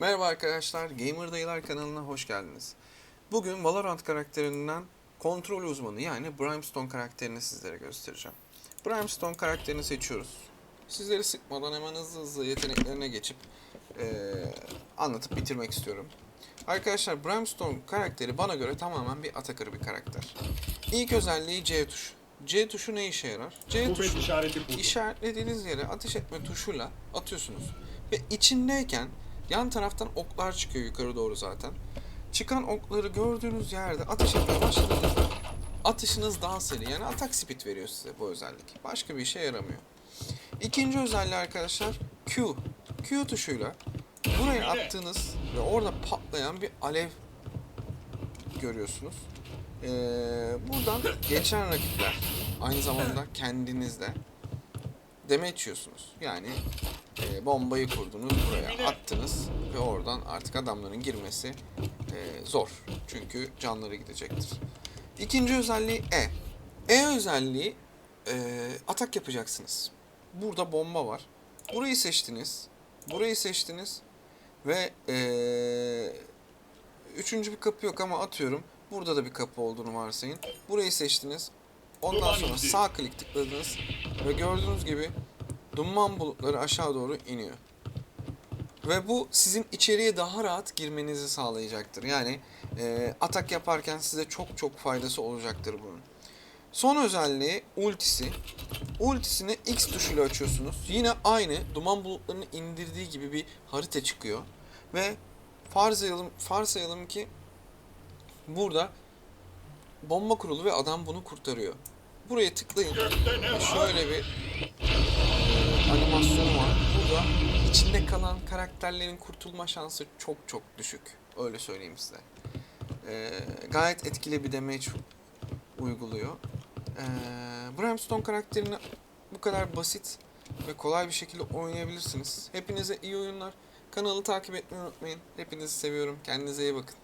Merhaba arkadaşlar, Gamer Dayılar kanalına hoş geldiniz. Bugün Valorant karakterinden kontrol uzmanı yani Brimstone karakterini sizlere göstereceğim. Brimstone karakterini seçiyoruz. Sizleri sıkmadan hemen hızlı hızlı yeteneklerine geçip eee, anlatıp bitirmek istiyorum. Arkadaşlar Brimstone karakteri bana göre tamamen bir Atakırı bir karakter. İlk özelliği C tuşu. C tuşu ne işe yarar? C Kuvvet tuşu işareti işaretlediğiniz yere ateş etme tuşuyla atıyorsunuz. Ve içindeyken yan taraftan oklar çıkıyor yukarı doğru zaten. Çıkan okları gördüğünüz yerde ateş etmeye başladığınızda atışınız daha seri. Yani atak speed veriyor size bu özellik. Başka bir işe yaramıyor. İkinci özelliği arkadaşlar Q. Q tuşuyla buraya attığınız ve orada patlayan bir alev görüyorsunuz. Ee, buradan geçen rakipler aynı zamanda kendinizde damage yiyorsunuz. Yani e, bombayı kurdunuz buraya attınız ve oradan artık adamların girmesi e, zor. Çünkü canları gidecektir. İkinci özelliği E. E özelliği e, atak yapacaksınız. Burada bomba var. Burayı seçtiniz. Burayı seçtiniz. Ve e, üçüncü bir kapı yok ama atıyorum. Burada da bir kapı olduğunu varsayın. Burayı seçtiniz. Ondan sonra sağ klik tıkladınız. Ve gördüğünüz gibi duman bulutları aşağı doğru iniyor. Ve bu sizin içeriye daha rahat girmenizi sağlayacaktır. Yani e, atak yaparken size çok çok faydası olacaktır bunun. Son özelliği ultisi. Ultisini X tuşuyla açıyorsunuz. Yine aynı duman bulutlarını indirdiği gibi bir harita çıkıyor. Ve farsayalım, farsayalım ki burada bomba kurulu ve adam bunu kurtarıyor. Buraya tıklayın. Şöyle bir animasyonu var. Burada içinde kalan karakterlerin kurtulma şansı çok çok düşük. Öyle söyleyeyim size. E, gayet etkili bir damage uyguluyor. E, Brimstone karakterini bu kadar basit ve kolay bir şekilde oynayabilirsiniz. Hepinize iyi oyunlar. Kanalı takip etmeyi unutmayın. Hepinizi seviyorum. Kendinize iyi bakın.